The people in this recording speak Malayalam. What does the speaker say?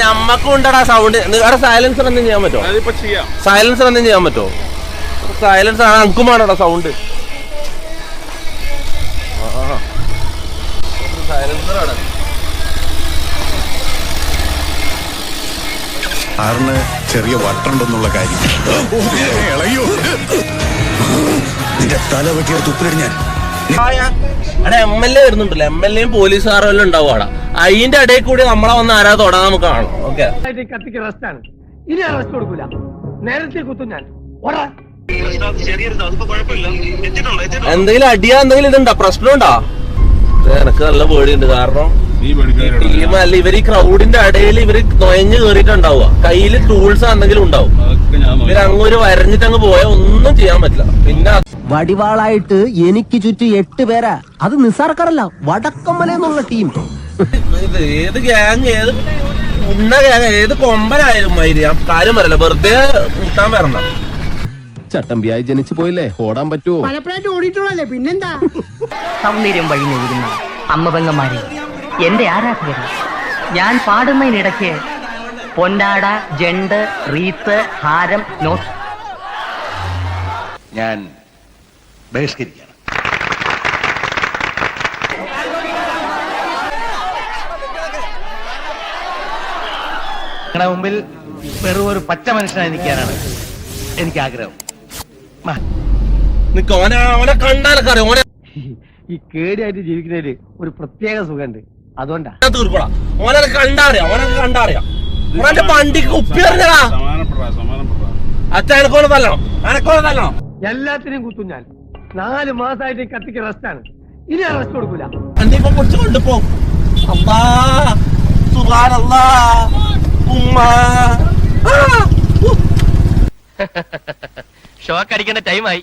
ഞമ്മക്കും ഉണ്ടടാ സൗണ്ട് നിങ്ങളുടെ സൈലൻസർ എന്തും ചെയ്യാൻ പറ്റോ അതിപ്പോ ചെയ്യാം. സൈലൻസർ എന്തും ചെയ്യാൻ പറ്റോ സൈലൻസർ ആണ് അങ്കുമാണോടാ സൗണ്ട് സൈലൻസർ ആണ് സാറിന് ചെറിയ വട്ടുണ്ടെന്നുള്ള കാര്യം. ഇളയോ. നിന്റെ തല വെട്ടിയെടുത്ത് തുപ്പിലിട് ഞാൻ. അവിടെ എം എൽ എ വരുന്നുണ്ടല്ലോ. എം എൽ എയും പോലീസുകാരും എല്ലാം ഉണ്ടാവും അവിടെ. അതിന്റെ ഇടയിൽ കൂടി നമ്മളെ വന്ന് ആരാ തൊടാൻ നമുക്ക് കാണാം. ഓക്കെ ഇനി അറസ്റ്റ് കൊടുക്കൂല. നേരത്തെ കുത്തും ഞാൻ. ഓടാ. എന്തെങ്കിലും അടിയാ എന്തെങ്കിലും ഇതുണ്ടോ? പ്രശ്നമുണ്ടോ എനക്ക് നല്ല പേടിയുണ്ട്. കാരണം ടീമല്ല ഇവർ ടീം അല്ല ഇവർ ഈ ക്രൗഡിന്റെ ഇടയിൽ ഇവർ നൊയഞ്ഞു കേറിയിട്ടുണ്ടാവുക. കയ്യിൽ ടൂൾസ് എന്തെങ്കിലും ഉണ്ടാവും ഇവരങ്ങ് ഒരു വരഞ്ഞിട്ട് അങ്ങ് പോയാൽ ഒന്നും ചെയ്യാൻ പറ്റില്ല. പിന്നെ വടിവാളായിട്ട് എനിക്ക് ചുറ്റും എട്ട് പേരാ. അത് നിസാർക്കാരല്ല വടക്കമ്മല എന്നുള്ള ടീം ഏത് ഗ്യാങ് ഏത് ഉണ്ണ ഗ്യാങ് ഏത് കൊമ്പനായാലും മൈരി ഞാൻ കാര്യം പറയല്ല വെറുതെ കൂട്ടാൻ വരണ്ട. ചട്ടമ്പിയായി ജനിച്ചു പോയില്ലേ? ഓടാൻ പറ്റുമോ പലപ്പോഴായിട്ട് ഓടിയിട്ടുള്ളല്ലേ പിന്നെന്താ? സൗന്ദര്യം വഴി നെയ്യുന്ന അമ്മ പെങ്ങന്മാരെ എന്റെ ആരാധകര്. ഞാൻ പാടുന്നതിനിടയ്ക്ക് പൊന്നാട ജണ്ട് റീത്ത് ഹാരം നോട്ട് ഞാൻ ബഹിഷ്കരിക്കുകയാണ് നിങ്ങളുടെ മുമ്പിൽ വെറും ഒരു പച്ച മനുഷ്യനായി നിൽക്കാനാണ് എനിക്ക് ആഗ്രഹം. ഈ കേടിയായിട്ട് ജീവിക്കുന്നതിൽ ഒരു പ്രത്യേക സുഖമുണ്ട്. അതുകൊണ്ടാ. തീർക്കോളാം ഓനെ കണ്ടാ അറിയാം ഓനെ കണ്ടാ അറിയാം. ഓനെ വണ്ടിക്ക് കുപ്പി എറിഞ്ഞടാ സമാനപ്പെടാ സമാനപ്പെടാ അച്ഛൻ എനക്കോനെ തല്ലണം. എനക്കോനെ തല്ലണം. എല്ലാത്തിനെയും കുത്തും ഞാൻ. നാല് മാസമായിട്ട് ഈ കത്തിക്ക് റെസ്റ്റാണ് ഇനി റെസ്റ്റ് കൊടുക്കൂല. കൊണ്ടുപോ ഉമ്മ. ഷോക്ക് അടിക്കേണ്ട ടൈമായി